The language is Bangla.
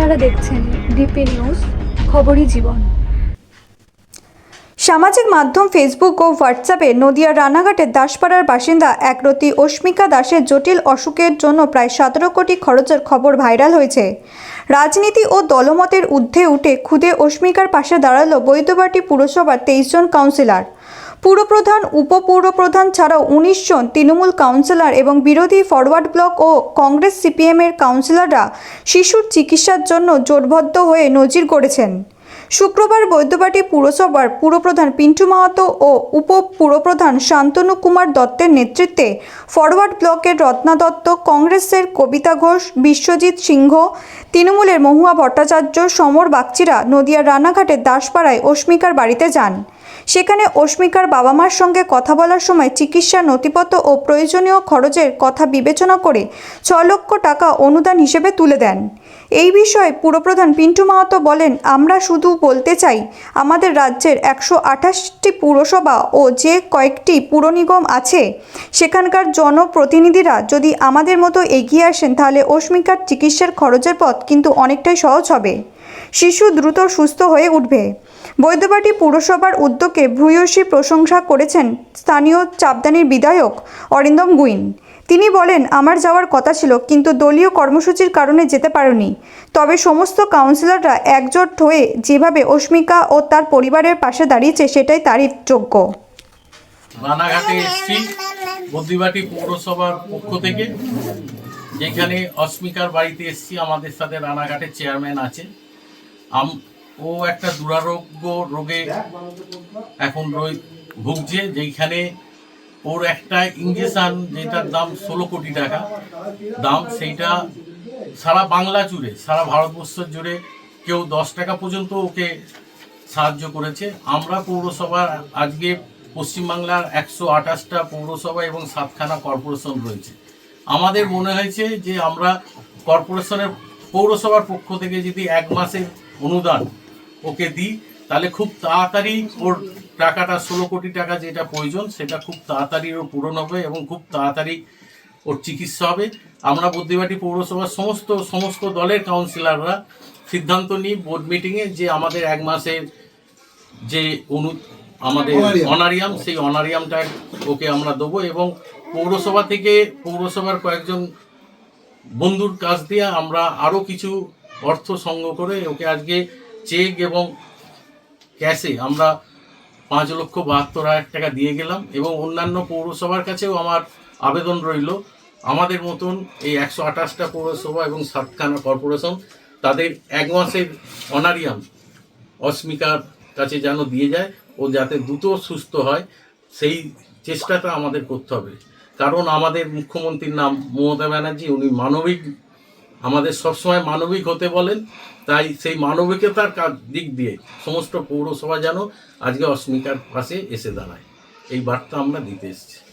আপনারা দেখছেন ডিপি নিউজ খবরই জীবন। সামাজিক মাধ্যম ফেসবুক ও হোয়াটসঅ্যাপে নদিয়ার রানাঘাটের দাসপাড়ার বাসিন্দা একরতি অস্মিকা দাসের জটিল অসুখের জন্য প্রায় সতেরো কোটি খরচের খবর ভাইরাল হয়েছে। রাজনীতি ও দলমতের ঊর্ধ্বে উঠে খুদে অস্মিকার পাশে দাঁড়াল বৈদ্যবাটি পুরসভার তেইশ জন কাউন্সিলর পুরপ্রধান, উপপুরপ্রধান ছাড়াও উনিশ জন তৃণমূল কাউন্সিলর এবং বিরোধী ফরওয়ার্ড ব্লক ও কংগ্রেস সিপিএমের কাউন্সিলররা শিশুর চিকিৎসার জন্য জোটবদ্ধ হয়ে নজির গড়েছেন। শুক্রবার বৈদ্যবাটি পুরসভার পুরপ্রধান পিন্টু মাহাতো ও উপ পুরপ্রধান শান্তনু কুমার দত্তের নেতৃত্বে ফরওয়ার্ড ব্লকের রত্না দত্ত, কংগ্রেসের কবিতা ঘোষ, বিশ্বজিৎ সিংহ, তৃণমূলের মহুয়া ভট্টাচার্য, সমর বাগচিরা, নদিয়ার রানাঘাটের দাসপাড়ায় অস্মিকার বাড়িতে যান। সেখানে অস্মিকার বাবা মার সঙ্গে কথা বলার সময় চিকিৎসা নথিপত্র ও প্রয়োজনীয় খরচের কথা বিবেচনা করে ছ লক্ষ টাকা অনুদান হিসেবে তুলে দেন। এই বিষয়ে পুরপ্রধান পিন্টু মাহাতো বলেন, আমরা শুধু বলতে চাই, আমাদের রাজ্যের একশো আঠাশটি পুরসভা ও যে কয়েকটি পুর নিগম আছে, সেখানকার জনপ্রতিনিধিরা যদি আমাদের মতো এগিয়ে আসেন, তাহলে অস্মিকার চিকিৎসার খরচের পথ কিন্তু অনেকটাই সহজ হবে। শিশু দ্রুত সুস্থ হয়ে উঠবে। বৈদ্যবাটি পুরসভার উদ্যোগে ভূয়সী প্রশংসা করেছেন স্থানীয় চাপদানির বিধায়ক অরিন্দম গুইন। তিনি বলেন, আমার যাওয়ার কথা ছিল, কিন্তু দলীয় কর্মসূচির কারণে যেতে পারেনি। তবে সমস্ত কাউন্সিলররা একজোট হয়ে যেভাবে অস্মিকা ও তার পরিবারের পাশে দাঁড়িয়েছে, সেটাই তারিফযোগ্য রানাঘাটে এসছি বদ্রিবাটি পৌরসভার পক্ষ থেকে। যেখানে অস্মিকার বাড়িতে এসছি, আমাদের সাথে রানাঘাটের চেয়ারম্যান আছে। আম- ও একটা দুরারোগ্য রোগে এখন ভুগছে যেখানে ওর একটা ইঞ্জেকশন যেটার দাম ষোলো কোটি টাকা। দাম সেইটা সারা বাংলা জুড়ে, সারা ভারতবর্ষ জুড়ে কেউ দশ টাকা পর্যন্ত ওকে সাহায্য করেছে। আমরা পৌরসভার, আজকে পশ্চিমবাংলার একশো আঠাশটা পৌরসভা এবং সাতখানা কর্পোরেশন রয়েছে। আমাদের মনে হয়েছে যে আমরা কর্পোরেশনের, পৌরসভার পক্ষ থেকে যদি এক মাসের অনুদান ওকে দিই, তাহলে খুব তাড়াতাড়ি ওর টাকাটা ষোলো কোটি টাকা যেটা প্রয়োজন সেটা খুব তাড়াতাড়ি ওর পূরণ হবে এবং খুব তাড়াতাড়ি ওর চিকিৎসা হবে। আমরা বুদ্ধিবাটি পৌরসভার সমস্ত সমস্ত দলের কাউন্সিলররা সিদ্ধান্ত নিই বোর্ড মিটিংয়ে যে আমাদের এক মাসের যে অনু আমাদের অনারিয়াম। সেই অনারিয়ামটা ওকে আমরা দেবো এবং পৌরসভা থেকে পৌরসভার কয়েকজন বন্ধুর কাছ দিয়ে আমরা আরও কিছু অর্থ সংগ্রহ করে ওকে আজকে চেক এবং ক্যাশে আমরা পাঁচ লক্ষ বাহাত্তর হাজার টাকা দিয়ে গেলাম এবং অন্যান্য পৌরসভার কাছেও আমার আবেদন রইল। আমাদের মতন এই একশো আঠাশটা পৌরসভা এবং সাতখানা কর্পোরেশন, তাদের এক মাসের অনারিয়াম অস্মিকার কাছে যেন দিয়ে যায় ও যাতে দ্রুত সুস্থ হয়, সেই চেষ্টাটা আমাদের করতে হবে। কারণ আমাদের মুখ্যমন্ত্রীর নাম মমতা ব্যানার্জি, উনি মানবিক আমাদের সবসময় মানবিক হতে বলেন, তাই সেই মানবিকতার কাজ- দিক দিয়ে সমস্ত পৌরসভা যেন আজকে অস্মিতার পাশে এসে দাঁড়ায়। এই বার্তা আমরা দিতে এসেছি।